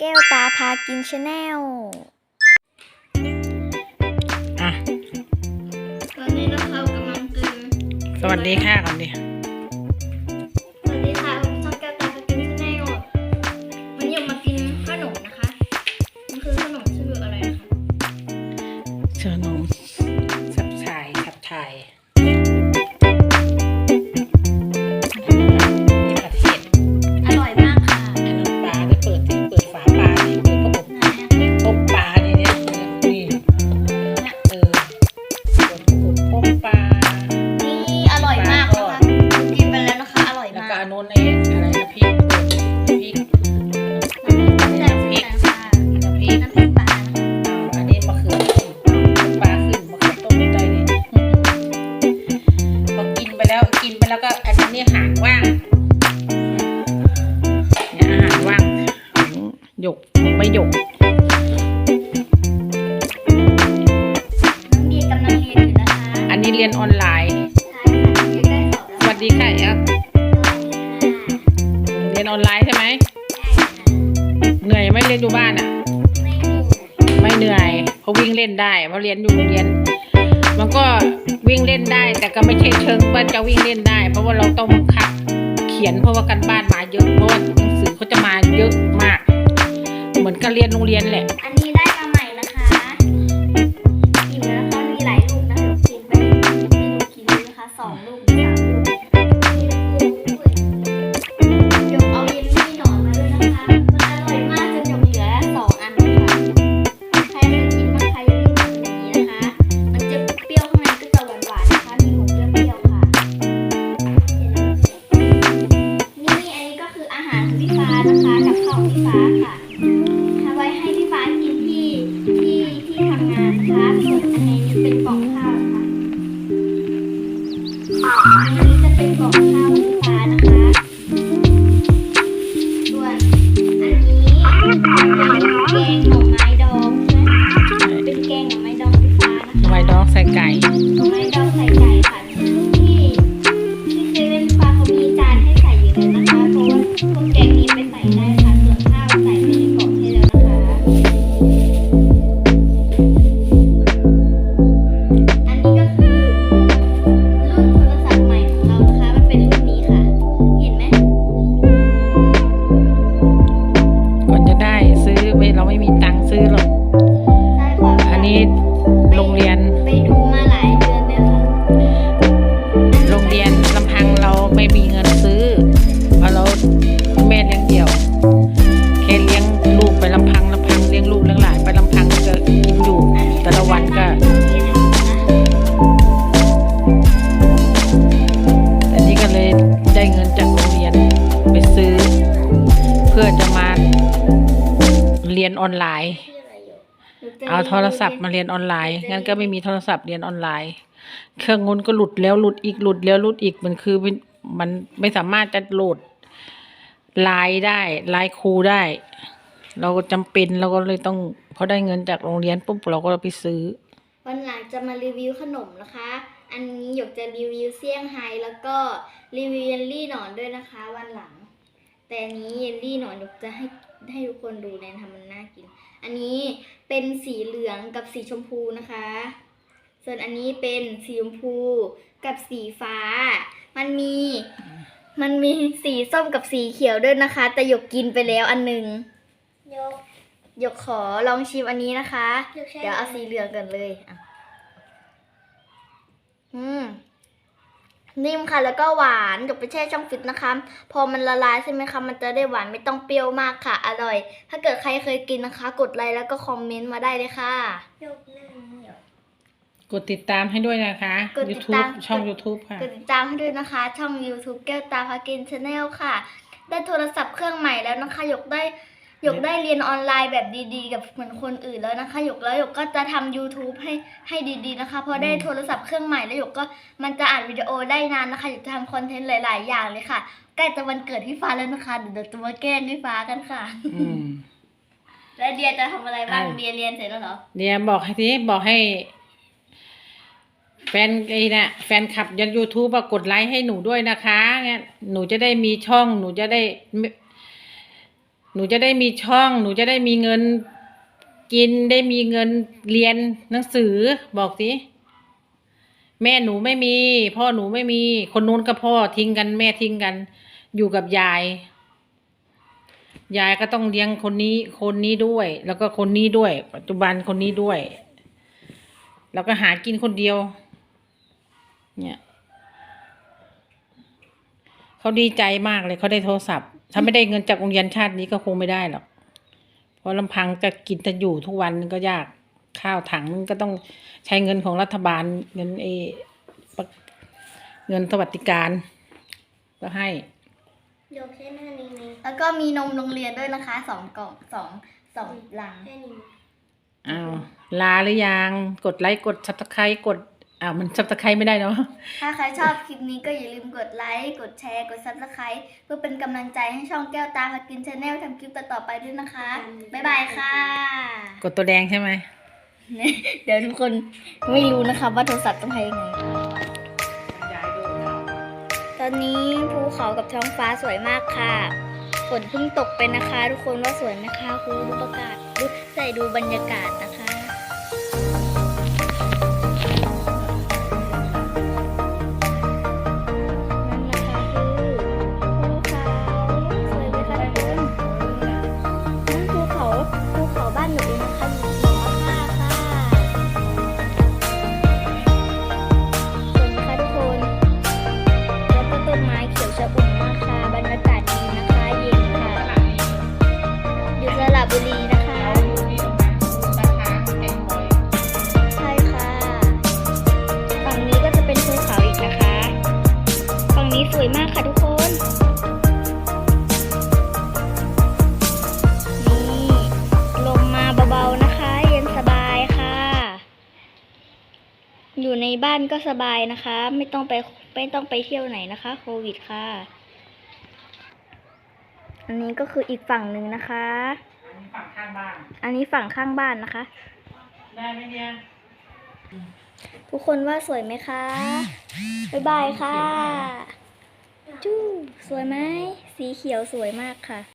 แก้วตาพากินชาแนลอะ ตอนนี้นะคะกำลังกิน สวัสดีค่ะก่อนดิ อ้อะไรนะพริกพริกน้ำพริกแจ่วพริกน้ำพริกน้ำพริกปลาอันนี้มะเขือปลาขึ้นมะเขือต้มได้เลยพอกินไปแล้วกินไปแล้วก็อันนี้หางว่างเนี่ยอาหารว่างของหยกของใบหยกน้องดีกำลังเรียนอยู่นะคะอันนี้เรียนออนไลน์สวัสดีค่ะแอฟเรียนอนไลน์ใช่ไหม เหนื่อยไหมเรียนอยู่บ้านอะ ไม่เหนื่อยเพราะวิ่งเล่นได้เพราะเรียนอยู่โรงเรียน มันก็วิ่งเล่นได้ แต่ก็ไม่ใช่เชิงว่าจะวิ่งเล่นได้ เพราะว่าเราต้องบังคับ เขียนเพราะว่ากันบ้านมาเยอะเพราะว่าหนังสือเขาจะมาเยอะมาก เหมือนกับเรียนโรงเรียนแหละ อันนี้ได้มาใหม่นะคะกินแล้วนะคะมีหลายลูกนะคะกินไปไม่รู้กี่ลูกนะคะสองลูกหรือสามลูก ไม่เราไม่มีตังค์ซื้อหรอกใช่ค่ะอันนี้ โรงเรียน ไปดูมาหลายเดือนเลยค่ะโรงเรียนลำพังเราไม่มีเงินซื้อเพราะเราแม่เลี้ยงเดี่ยวแค่เลี้ยงลูกไปลำพังลำพังเลี้ยงลูกเลี้ยงหลานไปลำพังก็กินอยู่แต่ละวันก็แต่นี่ก็เลยได้เงินจากโรงเรียนไปซื้อ เพื่อจะมาเรียนออนไลน์ เอาโทรศัพท์มาเรียนออนไลน์ งั้นก็ไม่มีโทรศัพท์เรียนออนไลน์ เครื่องงนก็หลุดแล้วหลุดอีกหลุดแล้วหลุดอีกมันคือมันมันไม่สามารถจะโหลดไลน์ได้ไลน์ครูได้ เราก็จำเป็นเราก็เลยต้องพอได้เงินจากโรงเรียนปุ๊บเราก็ไปซื้อ วันหลังจะมารีวิวขนมนะคะ อันนี้หยกจะรีวิวเซี่ยงไฮ้แล้วก็รีวิวเยลลี่หนอนด้วยนะคะ วันหลัง แต่อันนี้เยลลี่หนอนหยกจะให้ ให้ทุกคนดูในทำมันน่ากิน อันนี้เป็นสีเหลืองกับสีชมพูนะคะ ส่วนอันนี้เป็นสีชมพูกับสีฟ้า มันมีมันมีสีส้มกับสีเขียวด้วยนะคะ แต่หยกกินไปแล้วอันหนึ่งยกหยกขอลองชิมอันนี้นะคะหยกใช้เดี๋ยวเอาสีเหลืองกันเลยอะอืม นิ่มค่ะ แล้วก็หวานหยกไปแช่ช่องฟิตนะคะ พอมันละลายใช่ไหมคะ มันจะได้หวานไม่ต้องเปรี้ยวมากค่ะ อร่อย ถ้าเกิดใครเคยกินนะคะ กดไลค์แล้วก็คอมเมนต์มาได้เลยค่ะยกหนึ่งยกกดติดตามให้ด้วยนะคะ กดติด YouTube ตามช่อง YouTube ค่ะ กดติดตามให้ด้วยนะคะ ช่อง YouTube แก้วตาพากินชาแนลค่ะ ได้โทรศัพท์เครื่องใหม่แล้วนะคะหยกได้ หยกได้เรียนออนไลน์แบบดีๆ กับเหมือนคนอื่นแล้วนะคะหยกแล้วหยกก็จะทำ YouTube ให้ให้ดีๆนะคะเพราะได้อืมโทรศัพท์เครื่องใหม่แล้วหยกก็มันจะอัดวิดีโอได้นานนะคะหยกจะทำคอนเทนต์หลาย ๆ อย่างเลยค่ะใกล้จะวันเกิดพี่ฟ้าแล้วนะคะเดี๋ยวเราจะมาแกล้งพี่ฟ้ากันค่ะ อืม แล้วเดียจะทำอะไรบ้างอ่า เดียเรียนเสร็จแล้วเหรอเดี๋ยวบอกให้ทีบอกให้ แฟนไอ้น่ะแฟนคลับยันยูทูบกดไลค์ให้หนูด้วยนะคะงั้นหนูจะได้มีช่องหนูจะได้ไม่ หนูจะได้มีช่อง หนูจะได้มีเงินกินได้มีเงินเรียนหนังสือบอกสิแม่หนูไม่มี พ่อหนูไม่มี คนนู้นกับพ่อทิ้งกัน แม่ทิ้งกัน อยู่กับยาย ยายก็ต้องเลี้ยงคนนี้ คนนี้ด้วย แล้วก็คนนี้ด้วย ปัจจุบันคนนี้ด้วย แล้วก็หากินคนเดียว เนี่ยเขาดีใจมากเลยเขาได้โทรศัพท์ ถ้าไม่ได้เงินจากโรงเรียนชาตินี้ก็คงไม่ได้หรอก เพราะลำพังจะกินจะอยู่ทุกวันก็ยาก ข้าวถังนึงก็ต้องใช้เงินของรัฐบาลเงินเอปะเงินสวัสดิการ ก็ให้ ยกแค่หน้านี้ไหมแล้วก็มีนมโรงเรียนด้วยนะคะสองกล่องสองสองลัง แค่นี้ อ้าว ลาหรือยัง กดไลค์ กดซับสไครต์กด อ้าวมันซับสไครต์ไม่ได้เนาะ ถ้าใครชอบคลิปนี้ก็อย่าลืมกดไลค์ กดแชร์ กด subscribe เพื่อเป็นกำลังใจให้ช่องแก้วตาพากินชาแนลทำคลิปต่อๆไปด้วยนะคะ บ๊ายบายค่ะ กดตัวแดงใช่ไหม เดี๋ยวทุกคนไม่รู้นะคะว่าโทรศัพท์ต้องใช้ยังไง ตอนนี้ภูเขากับท้องฟ้าสวยมากค่ะ ฝนเพิ่งตกไปนะคะ ทุกคนว่าสวยไหมคะครูดูประกาศดูใส่ดูบรรยากาศนะคะ บ้านก็สบายนะคะ ไม่ต้องไปไม่ต้องไปเที่ยวไหนนะคะ โควิดค่ะ อันนี้ก็คืออีกฝั่งหนึ่งนะคะฝั่งข้างบ้าน อันนี้ฝั่งข้างบ้านนะคะ ได้ไหมเนี่ย ทุกคนว่าสวยไหมคะ บ๊ายบายค่ะ จู้สวยไหม สีเขียวสวยมากค่ะ